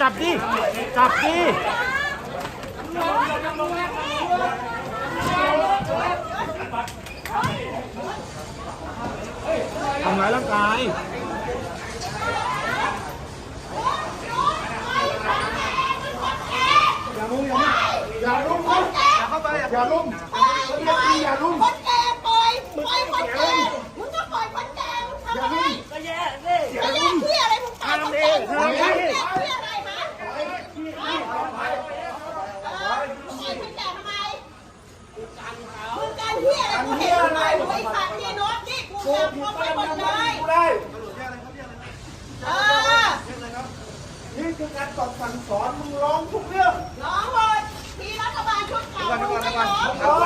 จับดิ จับดิทำร้ายร่างกายอย่าลุมอย่าลุมอย่าเข้าไปอย่าลุมอย่าลุม คนแก่ปล่อยปล่อยคนแก่มึงก็ปล่อยคนแก่มึงทำอะไรก็แย่สิก็แย่เที่ยอะไรมึงปล่อยคนแก่มึงแย่เที่ยอะไรฮะเออปล่อยคนแก่ทำไมมึง การเที่ยอะไรกูเห็นทำไมมึงไอ้สัตว์ที่โน้ตนี่กูจับมึงไปหมดเลยได้เออนี่คือการตอบสั่งสอนมึงร้องทุกเรื่องร้องหมดทีรัฐบาลชุดเก่ามึงไม่ร้อง